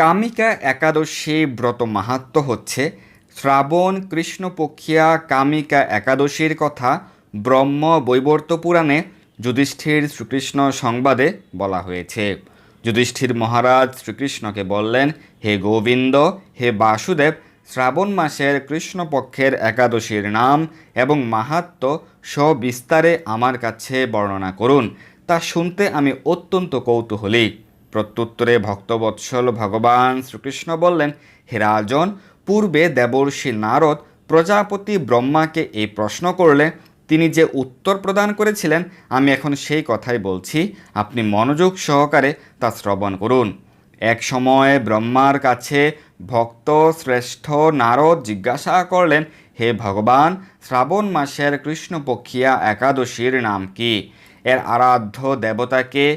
কামিকা একাদশী ব্রত মাহাত্ম হচ্ছে শ্রাবণ কৃষ্ণপক্ষিয়া কামিকা একাদশীর কথা ব্রহ্ম বৈবর্ত পুরাণে যুধিষ্ঠির শ্রীকৃষ্ণ সংবাদে বলা হয়েছে। যুধিষ্ঠির মহারাজ শ্রীকৃষ্ণকে বললেন, হে গোবিন্দ, হে বাসুদেব, শ্রাবণ মাসের কৃষ্ণপক্ষের একাদশীর নাম এবং মাহাত্ম সবিস্তারে আমার কাছে বর্ণনা করুন। তা শুনতে আমি অত্যন্ত কৌতূহলী। প্রত্যুত্তরে ভক্তবৎসল ভগবান শ্রীকৃষ্ণ বললেন, হে রাজন, পূর্বে দেবর্ষি নারদ প্রজাপতি ব্রহ্মাকে এই প্রশ্ন করলে তিনি যে উত্তর প্রদান করেছিলেন, আমি এখন সেই কথাই বলছি। আপনি মনোযোগ সহকারে তা শ্রবণ করুন। এক সময় ব্রহ্মার কাছে ভক্ত শ্রেষ্ঠ নারদ জিজ্ঞাসা করলেন, হে ভগবান, শ্রাবণ মাসের কৃষ্ণপক্ষিয়া একাদশীর নাম কি? এর আরাধ্য দেবতাকে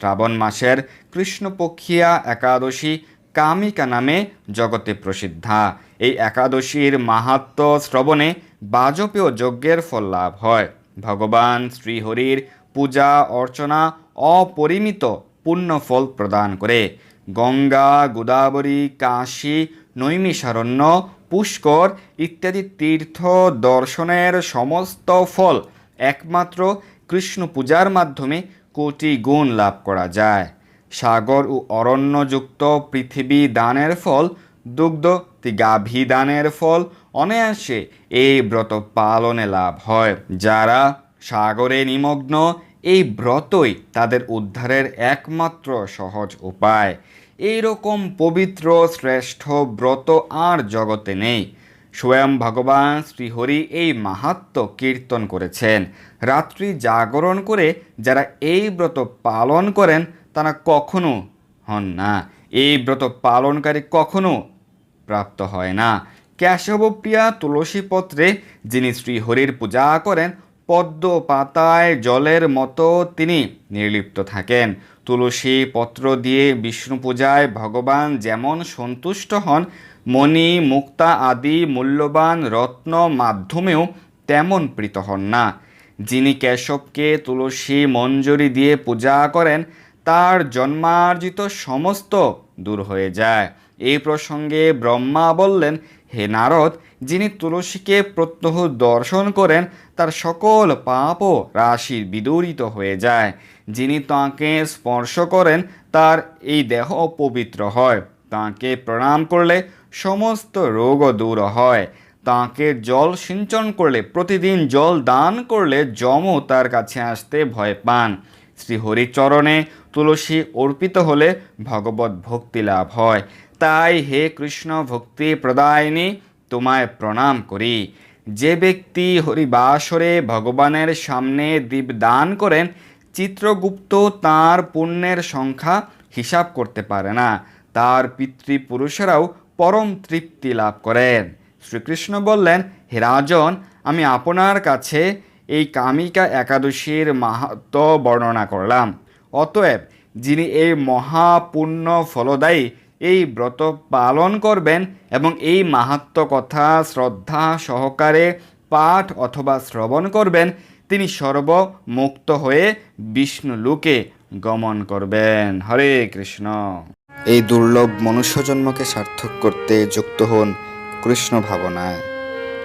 শ্রাবণ মাসের কৃষ্ণপক্ষিয়া একাদশী কামিকা নামে জগতে প্রসিদ্ধা। এই একাদশীর মাহাত্ম শ্রবণে বাজপেয় যজ্ঞের ফল লাভ হয়। ভগবান শ্রীহরির পূজা, অর্চনা, অপরিমিত ফল প্রদান করে। গঙ্গা, গোদাবরী, কাশী, নৈমিষারণ্য, পুষ্কর ইত্যাদি তীর্থ দর্শনের সমস্ত ফল একমাত্র কৃষ্ণ পূজার মাধ্যমে কোটি গুণ লাভ করা যায়। সাগর ও অরণ্যযুক্ত পৃথিবী দানের ফল, দুগ্ধ গাভী দানের ফল, অনায়াসে এই ব্রত পালনে লাভ হয়। যারা সাগরে নিমগ্ন, এই ব্রতই তাদের উদ্ধারের একমাত্র সহজ উপায়। এই রকম পবিত্র শ্রেষ্ঠ ব্রত আর জগতে নেই। স্বয়ং ভগবান শ্রীহরি এই মাহাত্ম কীর্তন করেছেন। রাত্রি জাগরণ করে যারা এই ব্রত পালন করেন, তারা কখনো হন না। এই ব্রত পালনকারী কখনো প্রাপ্ত হয় না। কেশবপ্রিয়া তুলসী পত্রে যিনি শ্রীহরির পূজা করেন পদ্ম পাতায় জলের মতো তিনি নির্লিপ্ত থাকেন। তুলসী পত্র দিয়ে বিষ্ণু পূজায় ভগবান যেমন সন্তুষ্ট হন, মণি, মুক্তা আদি মূল্যবান রত্ন মাধ্যমেও তেমন প্রীত হন না। যিনি কেশবকে তুলসী মঞ্জুরি দিয়ে পূজা করেন, তার জন্মার্জিত সমস্ত দূর হয়ে যায়। এই প্রসঙ্গে ব্রহ্মা বললেন, হে নারদ, যিনি তুলসীকে প্রত্যহ দর্শন করেন, তার সকল পাপও রাশি বিদূরিত হয়ে যায়। যিনি তাঁকে স্পর্শ করেন, তার এই দেহ পবিত্র হয়। তাঁকে প্রণাম করলে সমস্ত রোগও দূর হয়। তাঁকে জল সিঞ্চন করলে প্রতিদিন জল দান করলে যমও তার কাছে আসতে ভয় পান। শ্রীহরিচরণে তুলসী অর্পিত হলে ভগবত ভক্তি লাভ হয়। তাই হে কৃষ্ণ ভক্তি প্রদায়িনী, তোমায় প্রণাম করি। যে ব্যক্তি হরিবাসরে ভগবানের সামনে দীপ দান করেন, চিত্রগুপ্ত তার পুণ্যের সংখ্যা হিসাব করতে পারে না। তার পিতৃপুরুষেরাও পরম তৃপ্তি লাভ করেন। শ্রীকৃষ্ণ বললেন, হে রাজন, আমি আপনার কাছে এই কামিকা একাদশীর মাহাত্ম বর্ণনা করলাম। অতএব যিনি এই মহাপূর্ণ ফলদায়ী, এই ব্রত পালন করবেন এবং এই মাহাত্ম কথা শ্রদ্ধা সহকারে পাঠ অথবা শ্রবণ করবেন, তিনি সর্বমুক্ত হয়ে বিষ্ণু লোকে গমন করবেন। হরে কৃষ্ণ। এই দুর্লভ মনুষ্যজন্মকে সার্থক করতে যুক্ত হন কৃষ্ণ ভাবনায়।